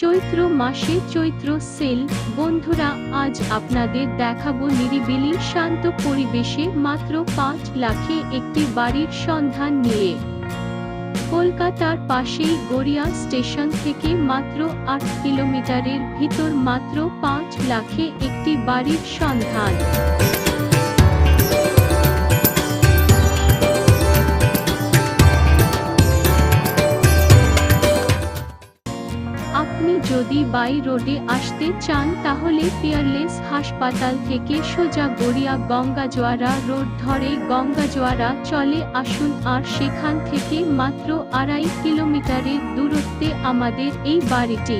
চৈত্র মাসে চৈত্র সেল। বন্ধুরা, আজ আপনাদের দেখাবো নিরিবিলি শান্ত পরিবেশে মাত্র পাঁচ লাখে একটি বাড়ির সন্ধান নিয়ে। কলকাতার পাশেই গড়িয়া স্টেশন থেকে মাত্র আট কিলোমিটারের ভিতর মাত্র পাঁচ লাখে একটি বাড়ির সন্ধান। আপনি যদি বাই রোডে আসতে চান তাহলে পিয়ারলেস হাসপাতাল থেকে সোজা গড়িয়া গঙ্গাজোয়ারা রোড ধরে গঙ্গাজোয়ারা চলে আসুন আর সেখান থেকে মাত্র আড়াই কিলোমিটারের দূরত্বে আমাদের এই বাড়িটি।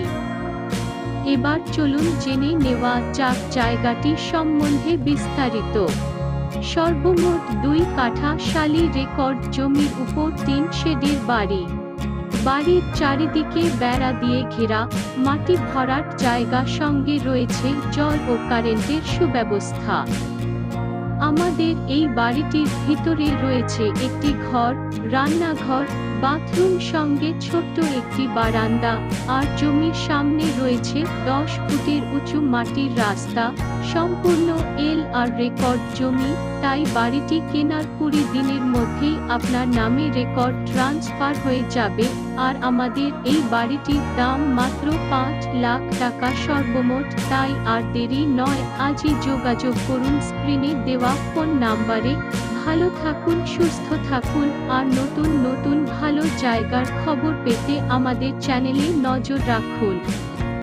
এবার চলুন জেনে নেওয়া যাক জায়গাটি সম্বন্ধে বিস্তারিত। সর্বমোট দুই কাঠা শালি রেকর্ড জমির উপর তিন শেডের বাড়ি। বাড়ির চারিদিকে বেড়া দিয়ে ঘেরা, মাটি ভরাট জায়গা সঙ্গে রয়েছে জল ও কারেন্টের সুব্যবস্থা। আমাদের এই বাড়িটির ভিতরে রয়েছে একটি ঘর, রান্নাঘর, বাথরুম সঙ্গে ছোট্ট একটি বারান্দা, আর জমির সামনে রয়েছে দশ ফুটের উঁচু মাটির রাস্তা, সম্পূর্ণ এল আর রেকর্ড জমি, তাই বাড়িটি কেনার কুড়ি দিনের মধ্যেই আপনার নামে রেকর্ড ট্রান্সফার হয়ে যাবে, আর আমাদের এই বাড়িটির দাম মাত্র পাঁচ লাখ টাকা সর্বমোট, তাই আর দেরি নয়, আজই যোগাযোগ করুন স্ক্রিনে দেওয়া ফোন নাম্বারে। ভালো থাকুন, সুস্থ থাকুন, আর নতুন নতুন ভালো জায়গার খবর পেতে আমাদের চ্যানেলে নজর রাখুন।